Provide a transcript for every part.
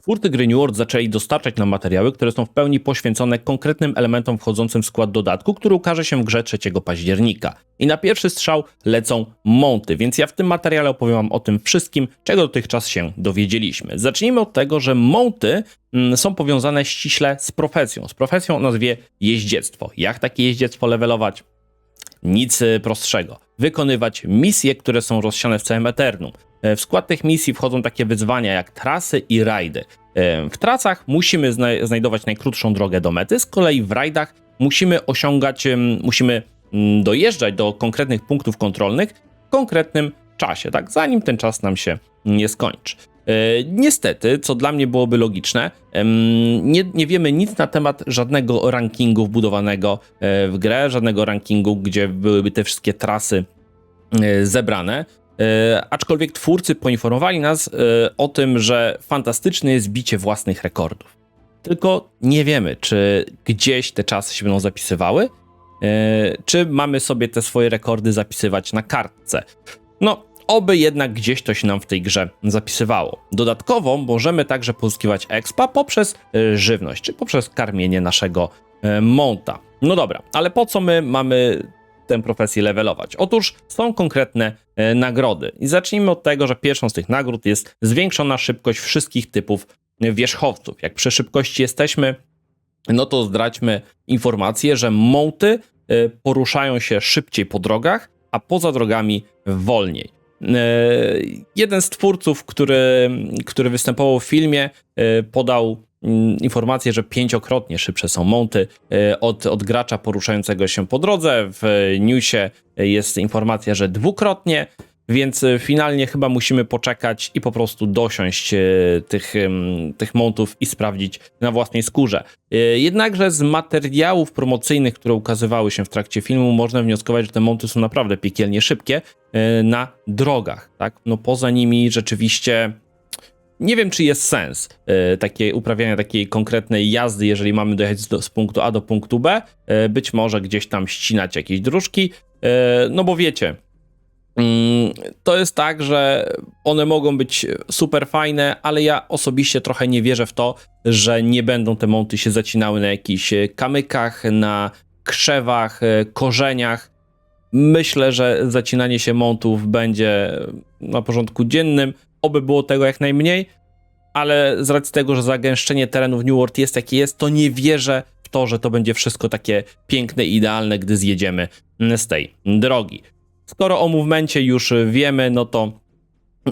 Twórcy gry New World zaczęli dostarczać nam materiały, które są w pełni poświęcone konkretnym elementom wchodzącym w skład dodatku, który ukaże się w grze 3 października. I na pierwszy strzał lecą monty, więc ja w tym materiale opowiem wam o tym wszystkim, czego dotychczas się dowiedzieliśmy. Zacznijmy od tego, że monty mm, są powiązane ściśle z profesją, z profesją o nazwie jeździectwo. Jak takie jeździectwo levelować? Nic y, prostszego. Wykonywać misje, które są rozsiane w całym Eternum. E, W skład tych misji wchodzą takie wyzwania jak trasy i rajdy. E, W trasach musimy zna znajdować najkrótszą drogę do mety, z kolei w rajdach musimy osiągać, musimy mm, dojeżdżać do konkretnych punktów kontrolnych w konkretnym czasie, tak, zanim ten czas nam się nie skończy. E, Niestety, co dla mnie byłoby logiczne, nie, nie wiemy nic na temat żadnego rankingu wbudowanego w grę, żadnego rankingu, gdzie byłyby te wszystkie trasy zebrane. E, aczkolwiek twórcy poinformowali nas e, o tym, że fantastyczne jest bicie własnych rekordów. Tylko nie wiemy, czy gdzieś te czasy się będą zapisywały, e, czy mamy sobie te swoje rekordy zapisywać na kartce. No, oby jednak gdzieś to się nam w tej grze zapisywało. Dodatkowo możemy także pozyskiwać expa poprzez żywność, czy poprzez karmienie naszego monta. No dobra, ale po co my mamy tę profesję levelować? Otóż są konkretne e, nagrody. I zacznijmy od tego, że pierwszą z tych nagród jest zwiększona szybkość wszystkich typów e, wierzchowców. Jak przy szybkości jesteśmy, no to zdradźmy informację, że mołty e, poruszają się szybciej po drogach, a poza drogami wolniej. E, Jeden z twórców, który, który występował w filmie, e, podał informację, że pięciokrotnie szybsze są monty e, od, od gracza poruszającego się po drodze. W newsie jest informacja, że dwukrotnie, więc e, finalnie chyba musimy poczekać i po prostu dosiąść e, tych, em, tych montów i sprawdzić na własnej skórze. Jednakże z materiałów promocyjnych, które ukazywały się w trakcie filmu, można wnioskować, że te monty są naprawdę piekielnie szybkie na drogach. Tak? No poza nimi rzeczywiście nie wiem, czy jest sens e, takie uprawiania takiej konkretnej jazdy, jeżeli mamy dojechać do, z punktu A do punktu B. E, być może gdzieś tam ścinać jakieś dróżki, e, no bo wiecie, mm, to jest tak, że one mogą być super fajne, ale ja osobiście trochę nie wierzę w to, że nie będą te monty się zacinały na jakichś kamykach, na krzewach, korzeniach. Myślę, że zacinanie się montów będzie na porządku dziennym. Oby było tego jak najmniej, ale z racji tego, że zagęszczenie terenu w New World jest jakie jest, to nie wierzę w to, że to będzie wszystko takie piękne i idealne, gdy zjedziemy z tej drogi. Skoro o movemencie już wiemy, no to.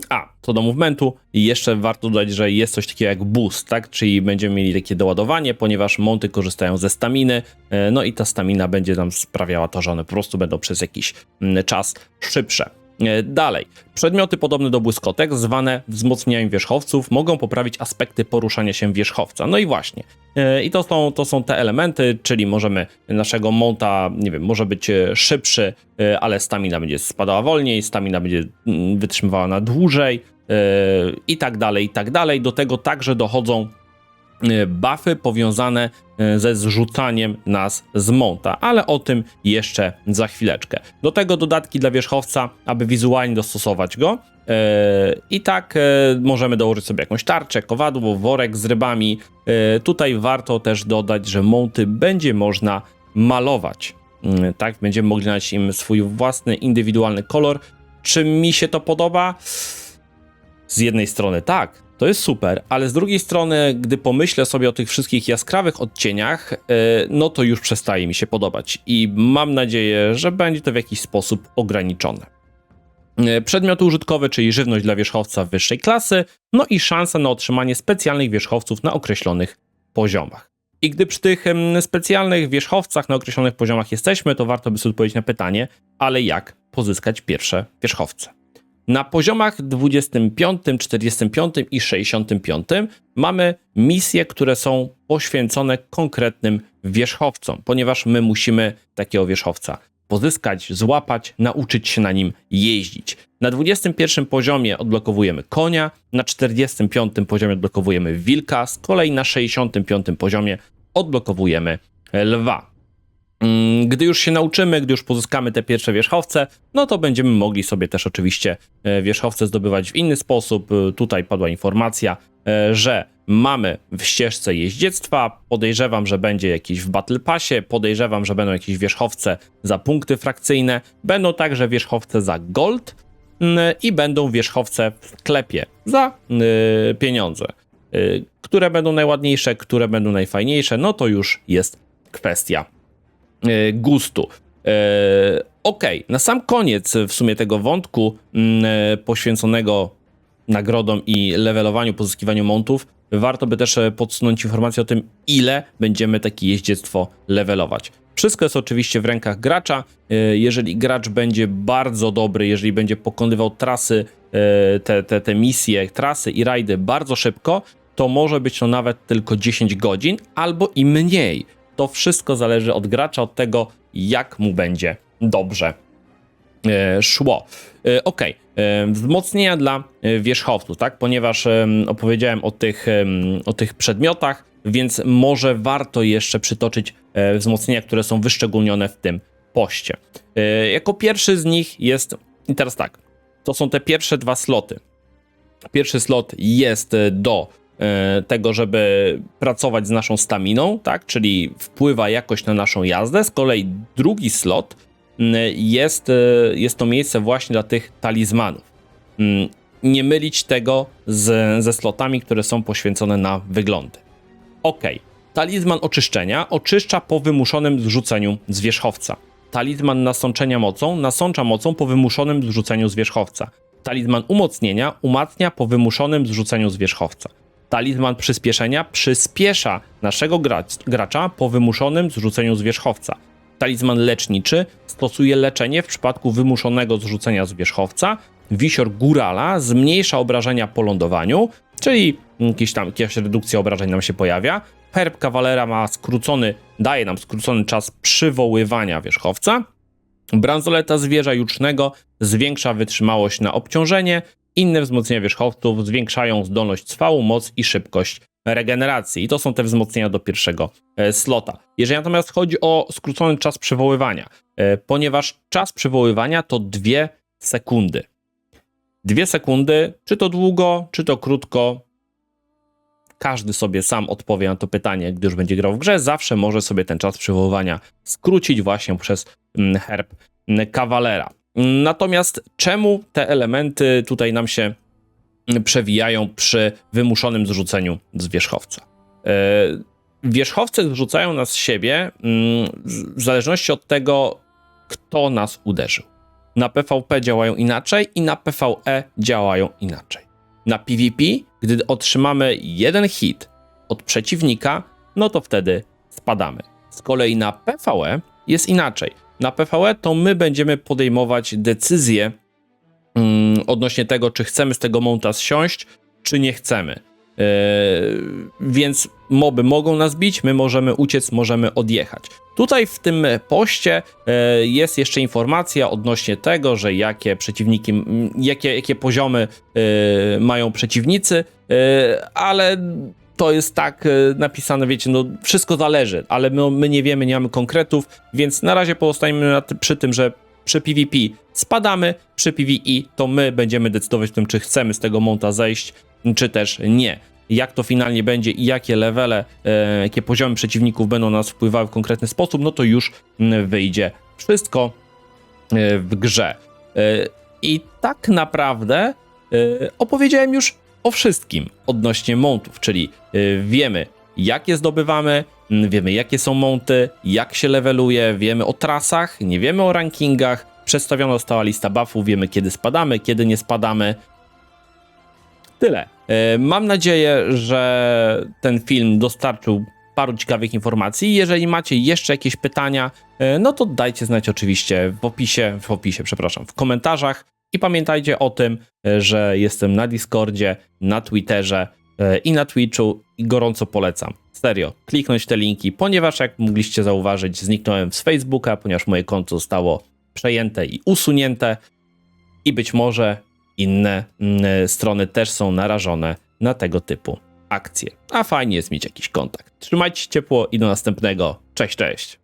A, co do movementu, jeszcze warto dodać, że jest coś takiego jak boost, tak? Czyli będziemy mieli takie doładowanie, ponieważ monty korzystają ze staminy, e, no i ta stamina będzie nam sprawiała to, że one po prostu będą przez jakiś mm, czas szybsze. E, Dalej. Przedmioty podobne do błyskotek, zwane wzmocnieniem wierzchowców, mogą poprawić aspekty poruszania się wierzchowca. No i właśnie. E, I to są, to są te elementy, czyli możemy naszego monta, nie wiem, może być e, szybszy, ale stamina będzie spadała wolniej, stamina będzie mm, wytrzymywała na dłużej i tak dalej, i tak dalej. Do tego także dochodzą buffy powiązane e, ze zrzucaniem nas z monta, ale o tym jeszcze za chwileczkę. Do tego dodatki dla wierzchowca, aby wizualnie dostosować go. E, I tak e, możemy dołożyć sobie jakąś tarczę, kowadło, worek z rybami. E, Tutaj warto też dodać, że monty będzie można malować. Mm, Tak, będziemy mogli dać im swój własny, indywidualny kolor. Czy mi się to podoba? z jednej strony tak, to jest super, ale z drugiej strony, gdy pomyślę sobie o tych wszystkich jaskrawych odcieniach, e, no to już przestaje mi się podobać i mam nadzieję, że będzie to w jakiś sposób ograniczone. E, Przedmioty użytkowe, czyli żywność dla wierzchowca wyższej klasy, no i szansa na otrzymanie specjalnych wierzchowców na określonych poziomach. I gdy przy tych specjalnych wierzchowcach na określonych poziomach jesteśmy, to warto by sobie odpowiedzieć na pytanie, ale jak pozyskać pierwsze wierzchowce? Na poziomach 25, 45 i 65 mamy misje, które są poświęcone konkretnym wierzchowcom, ponieważ my musimy takiego wierzchowca pozyskać, złapać, nauczyć się na nim jeździć. Na 21 poziomie odblokowujemy konia, na 45 poziomie odblokowujemy wilka, z kolei na 65 poziomie odblokowujemy lwa. Mm, Gdy już się nauczymy, gdy już pozyskamy te pierwsze wierzchowce, no to będziemy mogli sobie też oczywiście e, wierzchowce zdobywać w inny sposób. E, Tutaj padła informacja, e, że mamy w ścieżce jeździectwa. Podejrzewam, że będzie jakiś w Battle Passie, podejrzewam, że będą jakieś wierzchowce za punkty frakcyjne, będą także wierzchowce za gold mm, i będą wierzchowce w sklepie za pieniądze. Które będą najładniejsze, które będą najfajniejsze, no to już jest kwestia gustu. Y, ok, na sam koniec w sumie tego wątku mm, y, poświęconego nagrodom i levelowaniu, pozyskiwaniu montów, warto by też e, podsunąć informację o tym, ile będziemy takie jeździectwo levelować. Wszystko jest oczywiście w rękach gracza. E, Jeżeli gracz będzie bardzo dobry, jeżeli będzie pokonywał trasy, e, te, te, te misje, trasy i rajdy bardzo szybko, to może być to nawet tylko 10 godzin albo i mniej. To wszystko zależy od gracza, od tego, jak mu będzie dobrze e, szło. E, Ok, wzmocnienia dla e, wierzchowców, tak? Ponieważ em, opowiedziałem o tych, o tych przedmiotach, więc może warto jeszcze przytoczyć e, wzmocnienia, które są wyszczególnione w tym poście. E, Jako pierwszy z nich jest, i teraz tak, to są te pierwsze dwa sloty. Pierwszy slot jest e, do e, tego, żeby pracować z naszą staminą, tak? Czyli wpływa jakoś na naszą jazdę. Z kolei drugi slot mm, jest, e, jest to miejsce właśnie dla tych talizmanów. Mm, Nie mylić tego z, ze slotami, które są poświęcone na wyglądy. Ok. Talizman oczyszczenia oczyszcza po wymuszonym zrzuceniu z wierzchowca. Talizman nasączenia mocą nasącza mocą po wymuszonym zrzuceniu z wierzchowca. Talizman umocnienia umacnia po wymuszonym zrzuceniu z wierzchowca. Talizman przyspieszenia przyspiesza naszego gracz, gracza po wymuszonym zrzuceniu z. Talizman leczniczy stosuje leczenie w przypadku wymuszonego zrzucenia z. Wisior górala zmniejsza obrażenia po lądowaniu, czyli jakiś tam, jakaś redukcja obrażeń nam się pojawia. Herb kawalera ma skrócony, daje nam skrócony czas przywoływania wierzchowca. Bransoleta zwierza jucznego zwiększa wytrzymałość na obciążenie. Inne wzmocnienia wierzchowców zwiększają zdolność cwału, moc i szybkość regeneracji. I to są te wzmocnienia do pierwszego e, slota. Jeżeli natomiast chodzi o skrócony czas przywoływania, e, ponieważ czas przywoływania to dwie sekundy. Dwie sekundy, czy to długo, czy to krótko, każdy sobie sam odpowie na to pytanie, gdy już będzie grał w grze. Zawsze może sobie ten czas przywoływania skrócić właśnie przez mm, herb mm, kawalera. Natomiast czemu te elementy tutaj nam się mm, przewijają przy wymuszonym zrzuceniu z wierzchowca? E, Wierzchowce zrzucają nas z siebie mm, w zależności od tego, kto nas uderzył. Na PvP działają inaczej i na PvE działają inaczej. Na PvP, gdy otrzymamy jeden hit od przeciwnika, no to wtedy spadamy. Z kolei na PvE jest inaczej. Na PvE to my będziemy podejmować decyzje mm, odnośnie tego, czy chcemy z tego monta zsiąść, czy nie chcemy. Yy, więc moby mogą nas bić, my możemy uciec, możemy odjechać. Tutaj w tym poście yy, jest jeszcze informacja odnośnie tego, że jakie przeciwniki, jakie, jakie poziomy yy, mają przeciwnicy, ale to jest tak yy, napisane, wiecie, no wszystko zależy, ale my, my nie wiemy, nie mamy konkretów, więc na razie pozostajemy przy tym, że przy PvP spadamy, przy PvE to my będziemy decydować o tym, czy chcemy z tego monta zejść, czy też nie. Jak to finalnie będzie i jakie levele, e, jakie poziomy przeciwników będą na nas wpływały w konkretny sposób, no to już mm, wyjdzie wszystko e, w grze. E, I tak naprawdę e, opowiedziałem już o wszystkim odnośnie montów, czyli e, wiemy, jak je zdobywamy, mm, wiemy, jakie są monty, jak się leveluje, wiemy o trasach, nie wiemy o rankingach, przedstawiona została lista buffów, wiemy, kiedy spadamy, kiedy nie spadamy. Tyle. E, Mam nadzieję, że ten film dostarczył paru ciekawych informacji. Jeżeli macie jeszcze jakieś pytania, e, no to dajcie znać oczywiście w opisie, w opisie, przepraszam, w komentarzach. I pamiętajcie o tym, e, że jestem na Discordzie, na Twitterze e, i na Twitchu i gorąco polecam. Serio, kliknąć te linki, ponieważ jak mogliście zauważyć, zniknąłem z Facebooka, ponieważ moje konto zostało przejęte i usunięte i być może inne mm, strony też są narażone na tego typu akcje. A fajnie jest mieć jakiś kontakt. Trzymajcie się ciepło i do następnego. Cześć, cześć.